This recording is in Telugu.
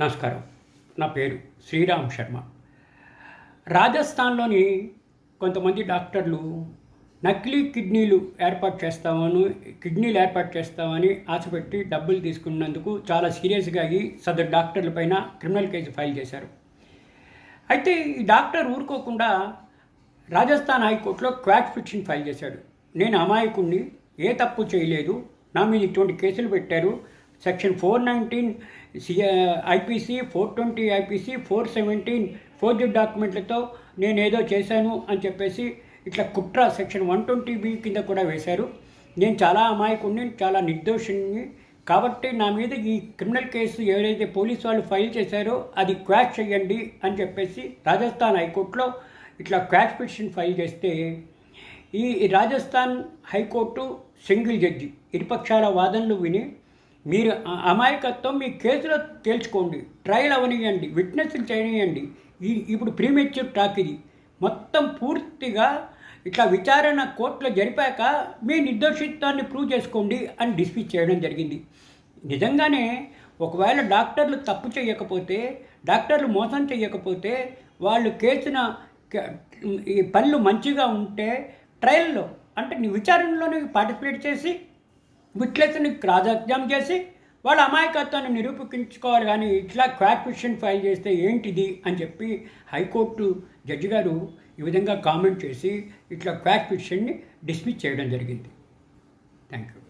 నమస్కారం. నా పేరు శ్రీరామ్ శర్మ. రాజస్థాన్లోని కొంతమంది డాక్టర్లు నకిలీ కిడ్నీలు ఏర్పాటు చేస్తామని కిడ్నీలు ఏర్పాటు చేస్తామని ఆశపెట్టి డబ్బులు తీసుకున్నందుకు చాలా సీరియస్గా అయ్యి సదరు డాక్టర్ల పైన క్రిమినల్ కేసు ఫైల్ చేశారు. అయితే ఈ డాక్టర్ ఊరుకోకుండా రాజస్థాన్ హైకోర్టులో క్వాట్ ఫిక్షన్ ఫైల్ చేశాడు. నేను అమాయకుణ్ణి ఏ తప్పు చేయలేదు నా మీద ఇటువంటి కేసులు పెట్టారు section four nineteen IPC four twenty IPC four seventeen forgery డాక్యుమెంట్లతో నేను ఏదో చేశాను అని చెప్పేసి ఇట్లా కుట్ర సెక్షన్ వన్ ట్వంటీ బి కింద కూడా వేశారు. నేను చాలా అమాయకుడిని చాలా నిర్దోషిని కాబట్టి నా మీద ఈ క్రిమినల్ కేసు ఎవరైతే పోలీసు వాళ్ళు ఫైల్ చేశారో అది క్వాష్ చేయండి అని చెప్పేసి రాజస్థాన్ హైకోర్టులో ఇట్లా క్వాష్ పిటిషన్ ఫైల్ చేస్తే ఈ Rajasthan high court single judge ఇరుపక్షాల వాదనలు విని మీరు అమాయకత్వం మీ కేసులో తేల్చుకోండి. ట్రయల్ అవనియండి. విట్నెస్లు చేయనియండి. ఈ ఇప్పుడు ప్రీమెచ్యూర్ టాక్ ఇది. మొత్తం పూర్తిగా ఇట్లా విచారణ కోర్టులో జరిపాక మీ నిర్దోషిత్వాన్ని ప్రూవ్ చేసుకోండి అని డిస్మిస్ చేయడం జరిగింది. నిజంగానే ఒకవేళ డాక్టర్లు తప్పు చేయకపోతే డాక్టర్లు మోసం చేయకపోతే వాళ్ళు కేసిన ఈ పనులు మంచిగా ఉంటే ట్రయల్లో అంటే నీ విచారణలోనే పార్టిసిపేట్ చేసి ముఖ్యతను క్రాధజ్ఞం చేసి వాళ్ళ అమాయకత్వాన్ని నిరూపించుకోవాలి కానీ ఇట్లా క్వాట్ క్వశ్చన్ ఫైల్ చేస్తే ఏంటిది అని చెప్పి హైకోర్టు జడ్జి గారు ఈ విధంగా కామెంట్ చేసి ఇట్లా క్వాట్ క్వశ్చన్ని డిస్మిస్ చేయడం జరిగింది. Thank you